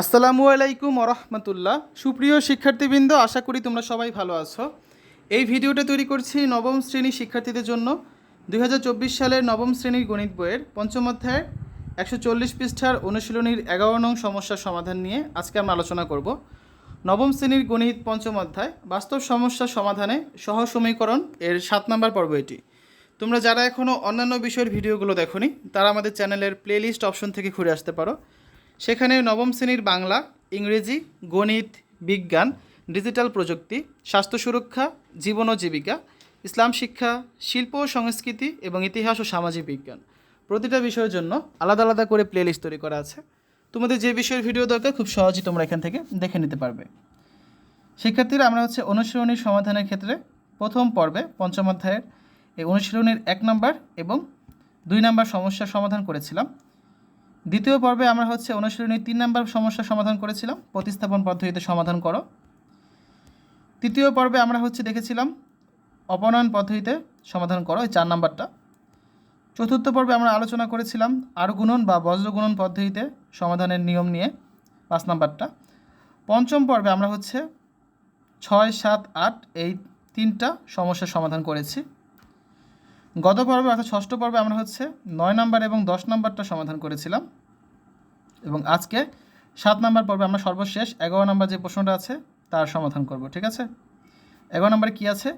আসসালামু আলাইকুম ওরহমতুল্লাহ। সুপ্রিয় শিক্ষার্থীবৃন্দ, আশা করি তোমরা সবাই ভালো আছো। এই ভিডিওটা তৈরি করছি নবম শ্রেণির শিক্ষার্থীদের জন্য। দু হাজার চব্বিশ সালের নবম শ্রেণির গণিত বইয়ের পঞ্চম অধ্যায়ের একশো চল্লিশ পৃষ্ঠার অনুশীলনীর এগারো নং সমস্যার সমাধান নিয়ে আজকে আমরা আলোচনা করব। নবম শ্রেণির গণিত পঞ্চম অধ্যায়, বাস্তব সমস্যার সমাধানে সহ সমীকরণ এর সাত নম্বর পর্ব এটি। তোমরা যারা এখনও অন্যান্য বিষয়ের ভিডিওগুলো দেখোনি, তারা আমাদের চ্যানেলের প্লেলিস্ট অপশন থেকে ঘুরে আসতে পারো। সেখানে নবম শ্রেণির বাংলা, ইংরেজি, গণিত, বিজ্ঞান, ডিজিটাল প্রযুক্তি, স্বাস্থ্য সুরক্ষা, জীবন ও জীবিকা, ইসলাম শিক্ষা, শিল্প ও সংস্কৃতি এবং ইতিহাস ও সামাজিক বিজ্ঞান। প্রতিটা বিষয়ের জন্য আলাদা আলাদা করে প্লেলিস্ট তৈরি করা আছে। তোমাদের যে বিষয়ের ভিডিও দরকার, খুব সহজেই তোমরা এখান থেকে দেখে নিতে পারবে। শিক্ষার্থীরা, আমরা হচ্ছে অনুশীলনীর সমাধানের ক্ষেত্রে প্রথম পর্বে পঞ্চম অধ্যায়ের এই অনুশীলনীর এক নম্বর এবং দুই নম্বর সমস্যার সমাধান করেছিলাম। দ্বিতীয় পর্বে আমরা হচ্ছে অনুশীলনী তিন নম্বর সমস্যার সমাধান করেছিলাম। প্রতিস্থাপন পদ্ধতিতে সমাধান করো। তৃতীয় পর্বে আমরা হচ্ছে দেখেছিলাম অপনয়ন পদ্ধতিতে সমাধান করো এই চার নাম্বারটা। চতুর্থ পর্বে আমরা আলোচনা করেছিলাম আর গুণন বা বজ্রগুণন পদ্ধতিতে সমাধানের নিয়ম নিয়ে পাঁচ নাম্বারটা। পঞ্চম পর্বে আমরা হচ্ছে ছয়, সাত, আট এই তিনটা সমস্যার সমাধান করেছি। গত পর্বে অর্থাৎ ষষ্ঠ পর্বে আমরা হচ্ছে নয় নাম্বার এবং দশ নাম্বারটা সমাধান করেছিলাম। এবং আজকে সাত নাম্বার পর্বে আমরা সর্বশেষ এগারো নাম্বার যে প্রশ্নটা আছে, তার সমাধান করব, ঠিক আছে? এগারো নম্বরে কী আছে?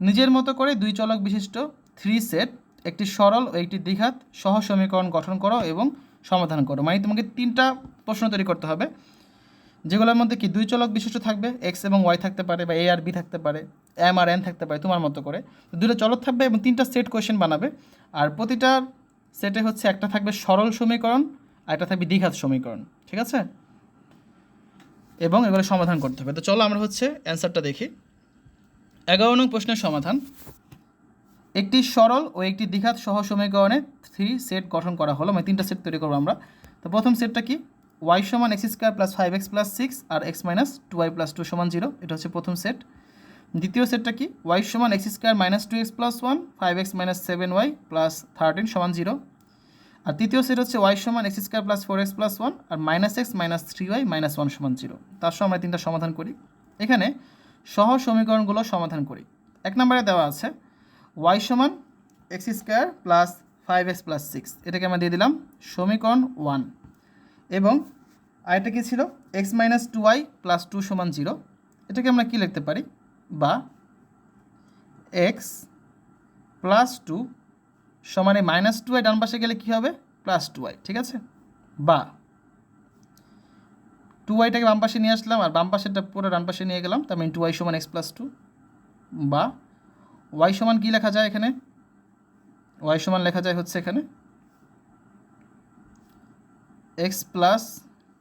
নিজের মতো করে দুই চলক বিশিষ্ট থ্রি সেট একটি সরল ও একটি দ্বিঘাত সহ সমীকরণ গঠন করো এবং সমাধান করো। মানে তোমাকে তিনটা প্রশ্ন তৈরি করতে হবে, যেগুলোর মধ্যে কি দুই চলক বিশিষ্ট থাকবে এক্স এবং ওয়াই থাকতে পারে বা এ আর বি থাকতে পারে এম আর এন থাকতে পারে, তোমার মতো করে। দুটো চলক থাকবে এবং তিনটা সেট কোয়েশ্চেন বানাবে। আর প্রতিটা সেটে হচ্ছে একটা থাকবে সরল সমীকরণ আর একটা থাকবে দ্বিঘাত সমীকরণ, ঠিক আছে? এবং এগুলো সমাধান করতে হবে। তো চলো আমরা হচ্ছে অ্যান্সারটা দেখি। এগারো নং প্রশ্নের সমাধান। একটি সরল ও একটি দ্বিঘাত সহ সমীকরণে থ্রি সেট গঠন করা হলো মানে তিনটা সেট তৈরি করব আমরা। তো প্রথম সেটটা কি? ওয়াই সমান x square plus five x plus six আর x minus two y plus two সমান জিরো এটা হচ্ছে প্রথম সেট দ্বিতীয় সেটটা কি? ওয়াই সমান x square minus two x plus one five x minus seven y plus thirteen সমান জিরো আর তৃতীয় সেট হচ্ছে ওয়াই সমান x square plus four x plus one আর minus x minus three y minus one সমান zero তার সহ আমরা তিনটা সমাধান করি। এখানে সহ সমীকরণগুলো সমাধান করি। এক নম্বরে দেওয়া আছে ওয়াই সমান x square plus five x plus six এটাকে আমরা দিয়ে দিলাম সমীকরণ ওয়ান এবং আরেকটা কী ছিল? X minus two y plus two সমান জিরো এটাকে আমরা কী লিখতে পারি? বা এক্স প্লাস টু সমানে মাইনাস টু ওয়াই ডান পাশে গেলে কী হবে? প্লাস টু ঠিক আছে? বা টু ওয়াইটাকে বাম পাশে নিয়ে আসলাম, আর বাম পাশেরটা পুরো ডান পাশে নিয়ে গেলাম, তার মানে টু ওয়াই সমান এক্স প্লাস টু বা ওয়াই সমান কী লেখা যায় এখানে? ওয়াই সমান লেখা যায় হচ্ছে এখানে x plus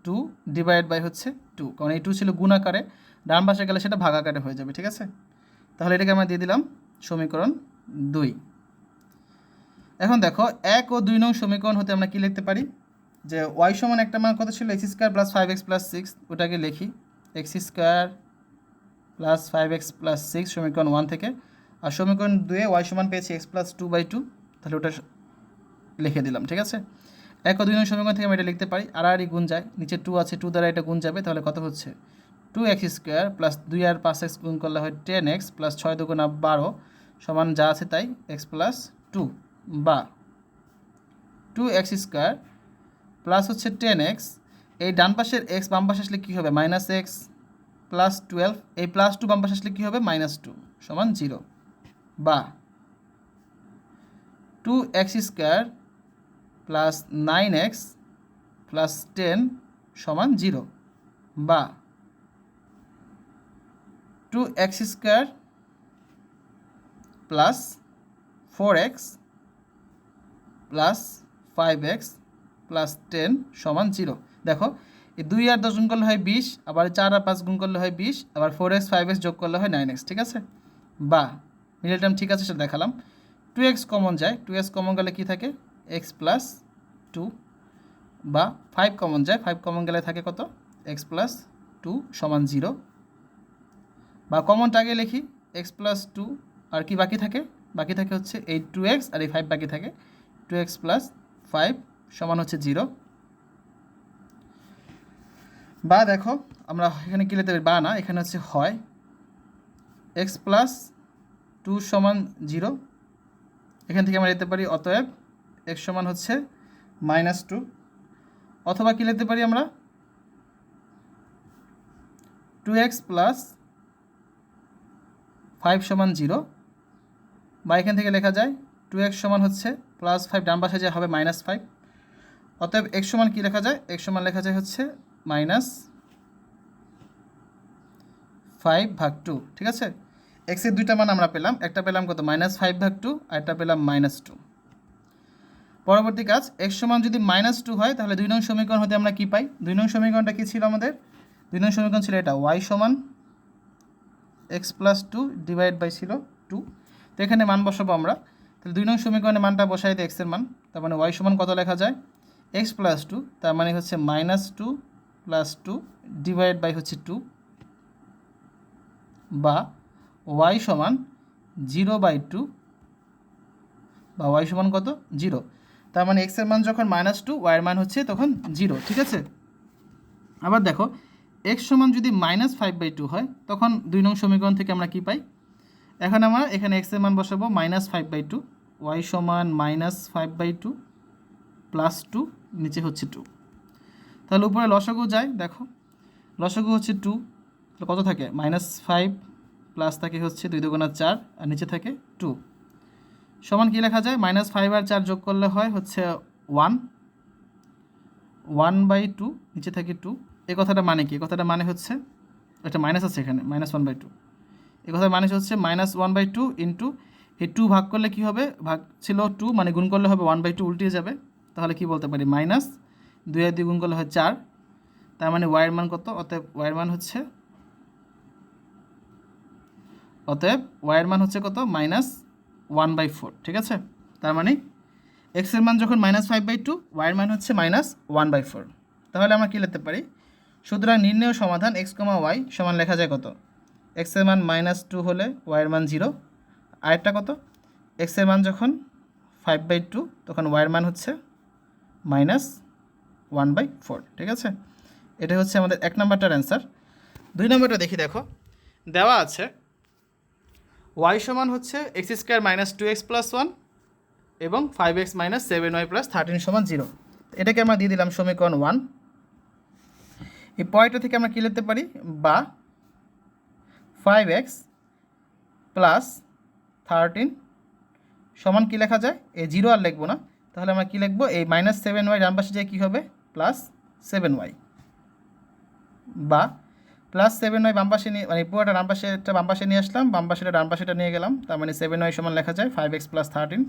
two divide by হচ্ছে টু কারণ এই টু ছিল গুণাকারে ডান পাশে গেলে সেটা ভাগাকারে হয়ে যাবে, ঠিক আছে? তাহলে এটাকে আমরা দিয়ে দিলাম সমীকরণ দুই। এখন দেখো, এক ও দুই নং সমীকরণ হতে আমরা কী লিখতে পারি? যে ওয়াই সমান একটা মান কত ছিল? X square plus five x plus six ওটাকে লিখি। X square plus five x plus six সমীকরণ ওয়ান থেকে। আর সমীকরণ দুয়ে ওয়াই সমান পেয়েছি x plus two by two তাহলে ওটা লিখে দিলাম, ঠিক আছে? এক ও দুই নং সমীকরণ থেকে আমি এটা লিখতে পারি। আর আর গুণ যায়, নিচে টু আছে টু দ্বারা এটা গুণ যাবে, তাহলে কত হচ্ছে? টু এক্স স্কোয়ার প্লাস দুই আর পাঁচ এক্স গুণ করলে হয় টেন এক্স প্লাস ছয় দুগুণা বারো, সমান যা আছে তাই এক্স প্লাস টু বা টু এক্স স্কোয়ার প্লাস হচ্ছে টেন এক্স এই ডান পাশের এক্স বাম পাশে আসলে কী হবে? মাইনাস এক্স প্লাস টুয়েলভ এই প্লাস টু বাম পাশে আসলে কী হবে? মাইনাস টু সমান জিরো বা two x square plus nine x plus ten সমান জিরো বা two x square plus four x plus five x plus ten সমান জিরো দেখো দুই আর দশ গুণ করলে হয় বিশ, আবার চার আর পাঁচ গুণ করলে হয় বিশ, আবার ফোর এক্স ফাইভ এক্স যোগ করলে হয় নাইন এক্স ঠিক আছে? বা মিডল টার্ম ঠিক আছে, সেটা দেখালাম। টু এক্স কমন যায় টু এক্স কমন গেলে কী থাকে? এক্স প্লাস টু বা ফাইভ কমন যায় ফাইভ কমন গেলে থাকে কত? এক্স প্লাস টু সমান জিরো বা কমনটা আগে লিখি এক্স প্লাস টু আর কি বাকি থাকে? বাকি থাকে হচ্ছে এই টু এক্স আর এই ফাইভ বাকি থাকে। টু এক্স প্লাস ফাইভ সমান হচ্ছে জিরো। বা দেখো, আমরা এখানে কি লিখতে পারি? বা না, এখানে হচ্ছে হয়। এক্স প্লাস টু সমান জিরো। এখান থেকে আমরা লিখতে পারি, অতএব এক্স সমান হচ্ছে মাইনাস টু। অথবা কী লিখতে পারি আমরা? টু এক্স প্লাস ফাইভ সমান জিরো। বা এখান থেকে লেখা যায়, টু এক্স সমান হচ্ছে প্লাস ফাইভ ডান পাশে যে হবে মাইনাস ফাইভ অতএব এক্স সমান কী লেখা যায়? এক্স সমান লেখা যায় হচ্ছে মাইনাস ফাইভ ভাগ টু ঠিক আছে? এক্সের দুইটা মান আমরা পেলাম। একটা পেলাম কত? মাইনাস ফাইভ ভাগ টু আর একটা পেলাম মাইনাস টু পরবর্তী কাজ এক্স সমান যদি মাইনাস টু হয়, তাহলে দুই নং সমীকরণ হতে আমরা কী পাই? দুই নং সমীকরণটা কী ছিল আমাদের? দুই নং সমীকরণ ছিল এটা ওয়াই সমান x plus two divide by ছিল টু তো এখানে মান বসাবো আমরা। তাহলে দুই নং সমীকরণে মানটা বসাই দিই এক্সের মান, তার মানে ওয়াই সমান কত লেখা যায়? এক্স প্লাস টু তার মানে হচ্ছে minus two plus two divide by হচ্ছে টু বা ওয়াই সমান জিরো বাই টু বা ওয়াই সমান কত? জিরো তার মানে এক্সের মান যখন মাইনাস টু ওয়াইয়ের মান হচ্ছে তখন জিরো ঠিক আছে? আবার দেখো এক্স সমান যদি মাইনাস ফাইভ বাই টু হয়, তখন দুই নং সমীকরণ থেকে আমরা কি পাই? এখন আমরা এখানে এক্সের মান বসাবো minus five by two y সমান minus five by two plus two নিচে হচ্ছে টু তাহলে উপরে লসগু যায়, দেখো। লসগু হচ্ছে টু তাহলে কত থাকে? মাইনাস ফাইভ প্লাস থাকে হচ্ছে দুই দুগুণা চার, আর নিচে থাকে টু সমান কী লেখা যায়? মাইনাস ফাইভ আর চার যোগ করলে হয় হচ্ছে ওয়ান ওয়ান বাই টু নিচে থাকে টু এই কথাটা মানে কি? কথাটা মানে হচ্ছে, একটা মাইনাস আছে এখানে মাইনাস ওয়ান বাই টু এই কথার মানে হচ্ছে minus one by two into এই টু ভাগ করলে কী হবে? ভাগ ছিল টু মানে গুণ করলে হবে ওয়ান বাই টু উল্টিয়ে যাবে। তাহলে কি বলতে পারি? মাইনাস দুই আর দুই গুণ করলে হয় চার। তার মানে ওয়াইয়ের মান কত? অতএব ওয়াইয়ের মান হচ্ছে অতএব ওয়াইয়ের মান হচ্ছে কত? মাইনাস ওয়ান বাই ফোর ঠিক আছে? তার মানে এক্সের মান যখন মাইনাস ফাইভ বাই টু ওয়াইয়ের মান হচ্ছে মাইনাস ওয়ান বাই ফোর তাহলে আমরা কী লিখতে পারি? সুতরাং নির্ণয় সমাধান এক্স কমা ওয়াই সমান লেখা যায় কত? এক্সের মান মাইনাস টু হলে ওয়াইয়ের মান জিরো আরেকটা কত? এক্সের মান যখন ফাইভ বাই টু তখন ওয়াইয়ের মান হচ্ছে মাইনাস ওয়ান বাই ফোর ঠিক আছে? এটা হচ্ছে আমাদের এক নম্বরটার অ্যান্সার দুই নম্বরটা দেখি, দেখো। দেওয়া আছে ওয়াই সমান হচ্ছে x square minus two x plus one এবং five x minus seven y plus thirteen সমান জিরো এটাকে আমরা দিয়ে দিলাম সমীকরণ ওয়ান এই পয়েন্টটা থেকে আমরা কী লিখতে পারি? বা ফাইভ এক্স প্লাস থার্টিন সমান কী লেখা যায়? এই জিরো আর লিখব না। তাহলে আমরা কী লিখব? এই মাইনাস সেভেন ওয়াই ডান পাশে যায় কী হবে? প্লাস সেভেন ওয়াই বা প্লাস সেভেন ওয়াই বাম পাশে নিয়ে মানে পুরোটা ডান একটা বাম পাশে নিয়ে আসলাম, বাম পাশেটা নিয়ে গেলাম। তার মানে সেভেন ওয়াই সমান লেখা যায় ফাইভ এক্স প্লাস থার্টিন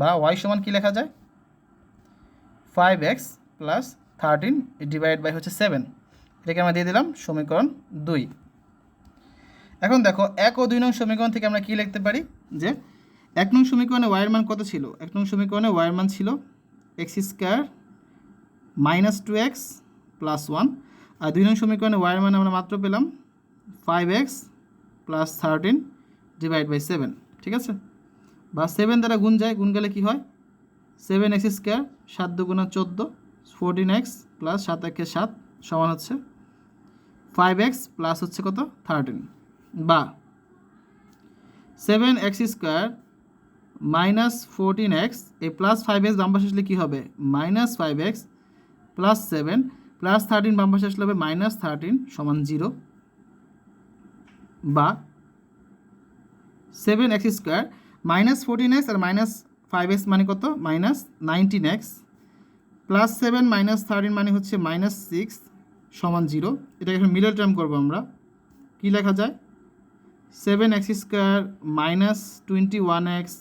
বা ওয়াই সমান কী লেখা যায়? Five x plus thirteen divide by হচ্ছে সেভেন এটাকে আমরা দিয়ে দিলাম সমীকরণ দুই। এখন দেখো, এক ও দুই নং সমীকরণ থেকে আমরা কী লিখতে পারি? যে এক নং সমীকরণে ওয়াইয়ের মান কত ছিল? এক নং সমীকরণে ওয়াইয়ের মান ছিল x square minus two x plus one আর দুই নং সমীকরণে ওয়াইয়ের মান আমরা মাত্র পেলাম five x plus thirteen divide by seven ঠিক আছে? বা সেভেন দ্বারা গুণ যায়, গুণ গেলে কী হয়? সেভেন এক্স স্কোয়ার সাত দুগুণা চোদ্দ ফোরটিন এক্স প্লাস সাত একে সাত সমান হচ্ছে ফাইভ এক্স প্লাস হচ্ছে কত? থার্টিন বা seven x square minus fourteen x এই প্লাস ফাইভ এক্স বাম পাশে আসলে কী হবে? Minus five x plus seven plus thirteen বাম আসলে হবে মাইনাস থার্টিন সমান জিরো বা seven x square minus fourteen x আর মাইনাস ফাইভ এক্স মানে কত? Minus nineteen x plus seven minus thirteen মানে হচ্ছে মাইনাস সিক্স সমান জিরো এটা এখন মিডল টার্ম করব আমরা। কী লেখা যায়? Seven x square minus twenty one x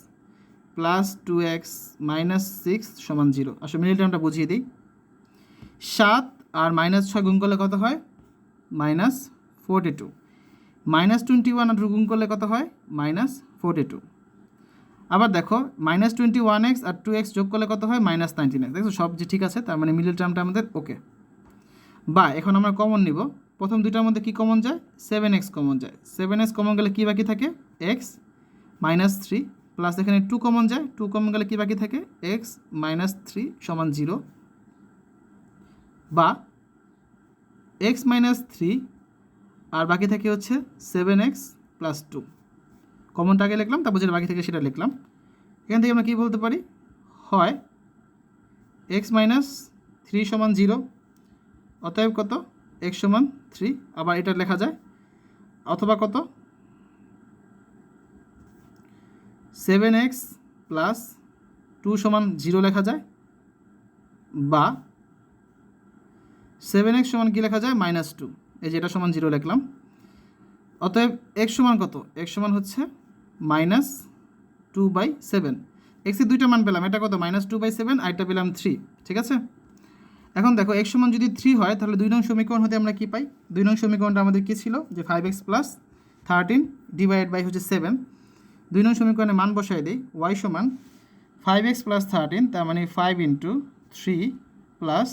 plus two x minus six সমান জিরো আসলে মিডল টার্মটা বুঝিয়ে দিই। সাত আর মাইনাস ছয় গুণ করলে কত হয়? Minus forty two minus twenty one আর গুণ করলে কত হয়? মাইনাস ফোরটি টু আবার দেখো মাইনাস টোয়েন্টি ওয়ান এক্স আর টু এক্স যোগ করলে কত হয়? মাইনাস নাইনটিন এক্স দেখো সব যে ঠিক আছে, তার মানে মিডল টার্মটা আমাদের ওকে বা এখন আমরা কমন নিব। প্রথম দুইটার মধ্যে কি কমন যায়? সেভেন এক্স কমন যায়। সেভেন এক্স কমন গেলে কী বাকি থাকে? এক্স মাইনাস থ্রি প্লাস এখানে টু কমন যায়। টু কমন গেলে কী বাকি থাকে? এক্স মাইনাস থ্রি সমান জিরো বা এক্স মাইনাস থ্রি আর বাকি থাকে হচ্ছে সেভেন এক্স প্লাস টু কমনটা আগে লিখলাম, তারপর যেটা বাকি থেকে সেটা লিখলাম। এখান থেকে আমরা কী বলতে পারি? হয় এক্স মাইনাস থ্রি সমান জিরো অতএব কত? এক্স সমান থ্রি, আবার এটা লেখা যায়, অথবা কত? সেভেন এক্স প্লাস টু সমান জিরো লেখা যায়, বা সেভেন এক্স সমান কী লেখা যায়? মাইনাস টু, এই যে এটা সমান জিরো লিখলাম। অতএব এক্স সমান কত? এক্স সমান হচ্ছে মাইনাস টু বাই সেভেন। এক্সের দুইটা মান পেলাম, এটা কত? মাইনাস টু বাই সেভেন, আর এটা পেলাম থ্রি, ঠিক আছে? এখন দেখো এক্স সমান যদি থ্রি হয়, তাহলে দুই নং সমীকরণ হতে আমরা কী পাই? দুই নং সমীকরণটা আমাদের কী ছিল? যে five x plus thirteen divide by হচ্ছে সেভেন দুই নং সমীকরণে মান বসাই দিই ওয়াই সমান ফাইভ এক্স প্লাস থার্টিন তার মানে five into three plus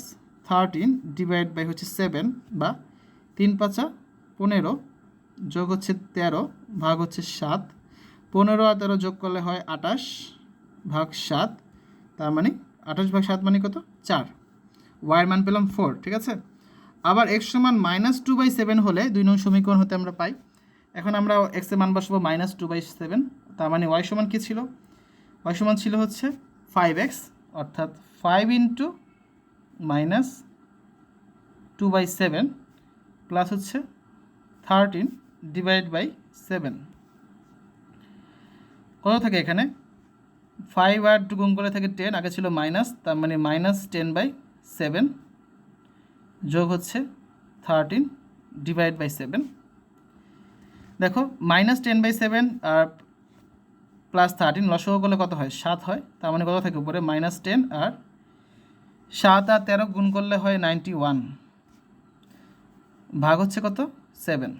thirteen divide by হচ্ছে সেভেন বা তিন পাঁচা পনেরো যোগ হচ্ছে তেরো ভাগ হচ্ছে সাত। পনেরো আর তেরো যোগ করলে হয় আটাশ ভাগ সাত, তার মানে আঠাশ ভাগ সাত মানে কত? চার। ওয়াইয়ের মান পেলাম ফোর ঠিক আছে? আবার এক্স সমান মাইনাস টু বাই সেভেন হলে দুই নং সমীকরণ হতে আমরা পাই। এখন আমরা এক্সের মান বসাবো মাইনাস টু বাই সেভেন তার মানে ওয়াই সমান কী ছিল? ওয়াই সমান ছিল হচ্ছে ফাইভ এক্স অর্থাৎ five into minus two by seven plus হচ্ছে থার্টিন ডিভাইড বাই সেভেন কত থাকে এখানে? ফাইভ আর টু গুণ করে থাকে টেন আগে ছিল মাইনাস তার মানে মাইনাস টেন বাই সেভেন যোগ হচ্ছে থার্টিন ডিভাইড বাই সেভেন। দেখো, মাইনাস টেন বাই সেভেন আর প্লাস থার্টিন লসও করলে কত হয়? সাত হয়। তার মানে কত থাকে উপরে? মাইনাস টেন আর সাত আর তেরো গুণ করলে হয় নাইনটি ওয়ান। ভাগ হচ্ছে কত? সেভেন।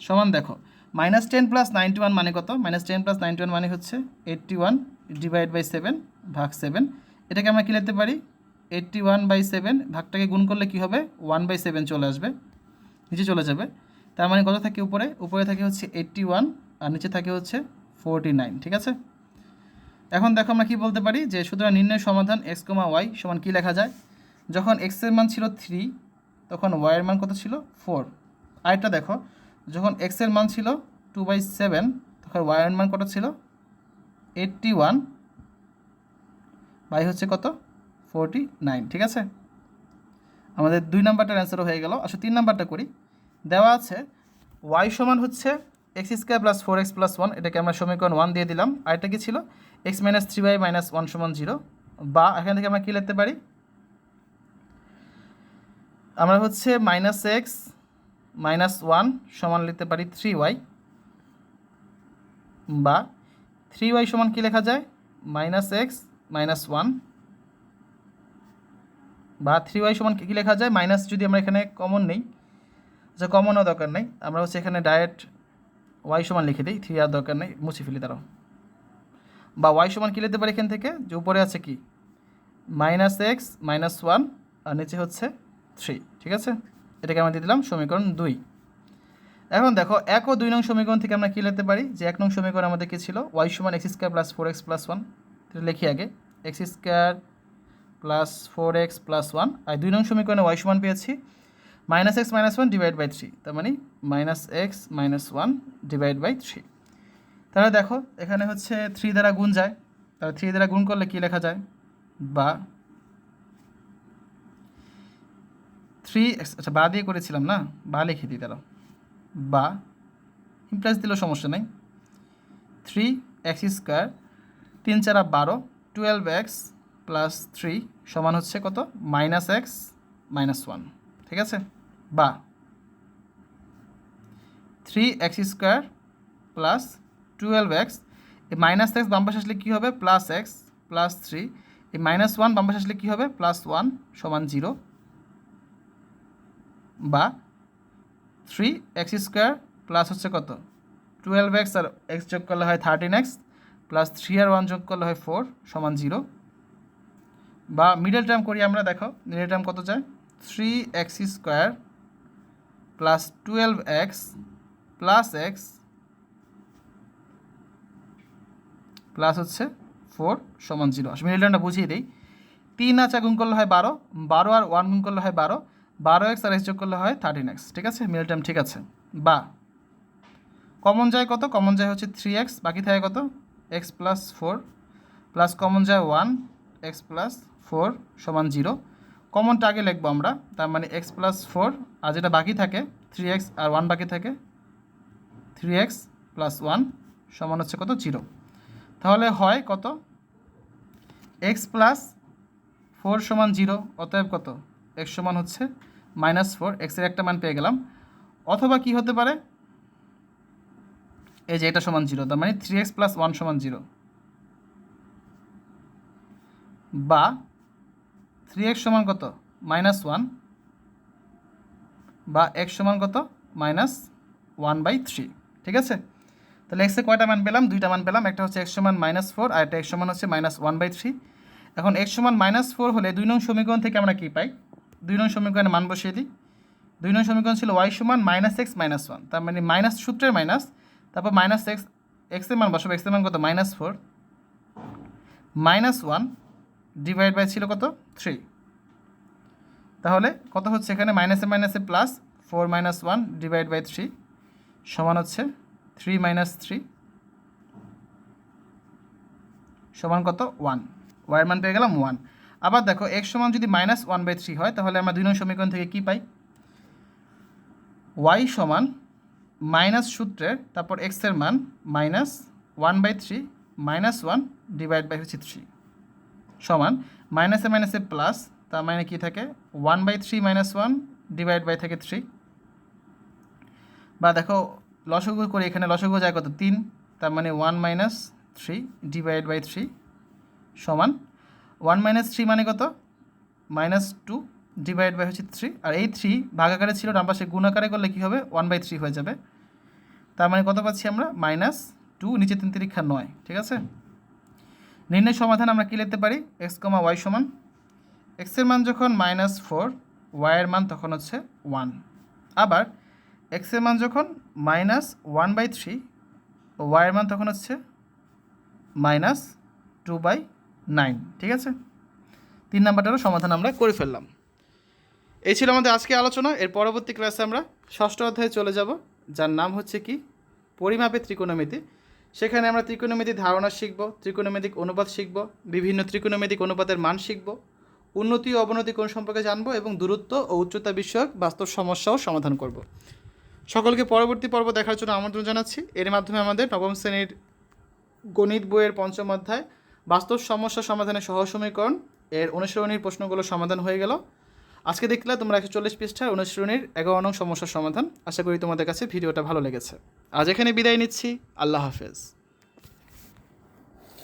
সমান দেখো, minus ten plus ninety one মানে কত? Minus ten plus ninety one মানে হচ্ছে eighty one divide by seven ভাগ সেভেন। এটাকে আমরা কী লিখতে পারি? এইট্টি ওয়ান বাই সেভেন ভাগটাকে গুণ করলে কী হবে? ওয়ান বাই সেভেন চলে আসবে। নিচে চলে যাবে। তার মানে কত থাকে উপরে? উপরে থাকে হচ্ছে এইট্টি ওয়ান আর নিচে থাকে হচ্ছে ফোরটি নাইন ঠিক আছে? এখন দেখো আমরা কী বলতে পারি? যে সুতরাং নির্ণয় সমাধান এক্স কমা ওয়াই সমান কী লেখা যায়? যখন এক্সের মান ছিল থ্রি তখন ওয়াইয়ের মান কত ছিল? ফোর আরেকটা দেখো, যখন এক্সের মান ছিল টু বাই সেভেন তখন ওয়াইয়ের মান কত ছিল? এইট্টি ওয়ান বাই হচ্ছে কত? ফোরটি নাইন, ঠিক আছে? আমাদের দুই নাম্বারটার অ্যান্সারও হয়ে গেল। আসলে তিন নাম্বারটা করি। দেওয়া আছে ওয়াই সমান হচ্ছে x square plus four x plus one এটাকে আমরা সমীকরণ ওয়ান দিয়ে দিলাম। আরেকটা কি ছিল? X minus three by minus one সমান জিরো বা এখান থেকে আমরা কী লিখতে পারি? আমরা হচ্ছে মাইনাস এক্স মাইনাস ওয়ান সমান লিখতে পারি থ্রি ওয়াই বা থ্রি ওয়াই সমান কী লেখা যায়? মাইনাস এক্স মাইনাস ওয়ান বা থ্রি ওয়াই সমান কী লেখা যায়? মাইনাস যদি আমরা এখানে কমন নেই আচ্ছা কমনও দরকার নেই। আমরা হচ্ছে এখানে ডাইরেক্ট ওয়াই সমান লিখে দিই থ্রি আর দরকার নেই, মুছে ফেলি তারাও বা ওয়াই সমান কী লিখতে পারি এখান থেকে? যে উপরে আছে কি? মাইনাস এক্স মাইনাস ওয়ান আর নিচে হচ্ছে থ্রি ঠিক আছে? এটাকে আমরা দিয়ে দিলাম সমীকরণ দুই। এখন দেখো, এক ও দুই নং সমীকরণ থেকে আমরা কী লিখতে পারি? যে এক নং সমীকরণ আমাদের কী ছিল? ওয়াই সমান x square plus four x plus one লিখি আগে। X square plus four x plus one আর দুই নং সমীকরণে ওয়াই সমান পেয়েছি। Minus x minus one divide by three তার মানে minus x minus one divide by three তাহলে দেখো, এখানে হচ্ছে থ্রি দ্বারা গুণ যায়। তাহলে থ্রি দ্বারা গুণ করলে কী লেখা যায়? বা থ্রি আচ্ছা বা দিয়ে করেছিলাম না? বা লিখে দিই তারা বা ইমপ্লাস দিলেও সমস্যা নেই। থ্রি এক্স স্কোয়ার তিন চারা বারো টুয়েলভ এক্স প্লাস থ্রি সমান হচ্ছে কত? মাইনাস এক্স মাইনাস ওয়ান ঠিক আছে? বা three x square plus twelve x এই মাইনাস এক্স বাম পাশে আসলে কী হবে? প্লাস এক্স প্লাস থ্রি এই মাইনাস ওয়ান বাম পাশে আসলে কী হবে? প্লাস ওয়ান সমান জিরো বা থ্রি এক্স স্কোয়ার প্লাস হচ্ছে কত? টুয়েলভ এক্স আর এক্স যোগ করলে হয় থার্টিন এক্স প্লাস থ্রি আর ওয়ান যোগ করলে হয় ফোর সমান জিরো বা মিডল টার্ম করি আমরা, দেখো মিডল টার্ম কত চাই three x square plus twelve x plus x plus হচ্ছে ফোর সমান জিরো আসলে মিডল টার্মটা বুঝিয়ে দিই। তিন আচা গুণ করলে হয় বারো বারো আর ওয়ান গুণ করলে হয় বারো বারো এক্স আর এক্স যোগ করলে হয় থার্টিন এক্স ঠিক আছে? মিল টার্ম ঠিক আছে। বা কমন যায় কত? কমন যায় হচ্ছে থ্রি এক্স বাকি থাকে কত? X plus four plus common যায় ওয়ান এক্স প্লাস ফোর সমান জিরো। কমনটা আগে লিখব আমরা, তার মানে এক্স প্লাস ফোর আর যেটা বাকি থাকে থ্রি এক্স আর ওয়ান বাকি থাকে থ্রি এক্স প্লাস ওয়ান সমান হচ্ছে কত? জিরো। তাহলে হয় কত? এক্স প্লাস ফোর সমান জিরো, অতএব কত? এক্স সমান হচ্ছে মাইনাস ফোর এক্সের একটা মান পেয়ে গেলাম। অথবা কি হতে পারে? এই যে এটা সমান জিরো, তার মানে থ্রি এক্স প্লাস ওয়ান সমান জিরো। বা থ্রি এক্স সমান কত? মাইনাস ওয়ান বা এক্স সমান কত? মাইনাস ওয়ান বাই থ্রি ঠিক আছে? তাহলে এক্সে কয়টা মান পেলাম? দুইটা মান পেলাম। একটা হচ্ছে এক্স সমান মাইনাস ফোর আর একটা এক্স সমান হচ্ছে মাইনাস ওয়ান বাই থ্রি এখন এক্স সমান মাইনাস ফোর হলে দুই নং সমীকরণ থেকে আমরা কী পাই? দুই নং সমীকরণে মান বসিয়ে দিই। দুই নং সমীকরণ ছিল ওয়াই সমান মাইনাস এক্স মাইনাস ওয়ান তার মানে মাইনাস সূত্রের মাইনাস তারপর মাইনাস এক্স এক্সের মান বসাবো। এক্সের মান কত? Minus four minus one divide by ছিল কত? থ্রি। তাহলে কত হচ্ছে এখানে? মাইনাসে মাইনাসে plus four minus one divide by three সমান হচ্ছে থ্রি মাইনাস থ্রি সমান কত? ওয়ান। ওয়াইয়ের মান পেয়ে গেলাম ওয়ান। আবার দেখো, এক্স সমান যদি মাইনাস ওয়ান বাই থ্রি হয়, তাহলে আমরা দুই নং সমীকরণ থেকে কী পাই? ওয়াই সমান মাইনাস সূত্রের তারপর এক্সের মান minus one by three minus one divide by হচ্ছে থ্রি। সমান মাইনাসে মাইনাসে প্লাস তার মানে কি থাকে? One by three minus one divide by থাকে থ্রি বা দেখো, লসগু করি এখানে, লসগু যায় কত? তিন, তার মানে one minus three divide by three সমান। ওয়ান মাইনাস থ্রি মানে কত? মাইনাস টু ডিভাইড বাই হচ্ছে থ্রি আর এই থ্রি ভাগাকারে ছিল ডান পাশে গুণাকারে করলে কী হবে? ওয়ান বাই থ্রি হয়ে যাবে। তার মানে কত পাচ্ছি আমরা? মাইনাস টু নিচে তিন তিরিক্ষা নয়, ঠিক আছে? নির্ণয় সমাধান আমরা কী লিখতে পারি? এক্স কমা ওয়াই সমান এক্সের মান যখন মাইনাস ফোর ওয়াইয়ের মান তখন হচ্ছে ওয়ান আবার এক্সের মান যখন মাইনাস ওয়ান বাই থ্রি ওয়াইয়ের মান তখন হচ্ছে মাইনাস টু বাই নাইন ঠিক আছে? তিন নাম্বারটারও সমাধান আমরা করে ফেললাম। এই ছিল আমাদের আজকে আলোচনা। এর পরবর্তী ক্লাসে আমরা ষষ্ঠ অধ্যায়ে চলে যাব, যার নাম হচ্ছে কি? পরিমাপের ত্রিকোণমিতি। সেখানে আমরা ত্রিকোণমিতির ধারণা শিখব, ত্রিকোণমিতিক অনুপাত শিখব, বিভিন্ন ত্রিকোণমিতিক অনুপাতের মান শিখব, উন্নতি ও অবনতি কোন সম্পর্কে জানব এবং দূরত্ব ও উচ্চতা বিষয়ক বাস্তব সমস্যাও সমাধান করব। সকলকে পরবর্তী পর্ব দেখার জন্য আমন্ত্রণ জানাচ্ছি। এর মাধ্যমে আমাদের নবম শ্রেণির গণিত বইয়ের পঞ্চম অধ্যায় বাস্তব সমস্যা সমাধানের সহ সমীকরণ এর অনুসরণীর প্রশ্নগুলো সমাধান হয়ে গেল। আজকে দেখলে তোমরা একশো চল্লিশ পৃষ্ঠার অনুশীলনীর এগারো নং সমস্যার সমাধান। আশা করি তোমাদের কাছে ভিডিওটা ভালো লেগেছে। আজ এখানে বিদায় নিচ্ছি। আল্লাহ হাফেজ।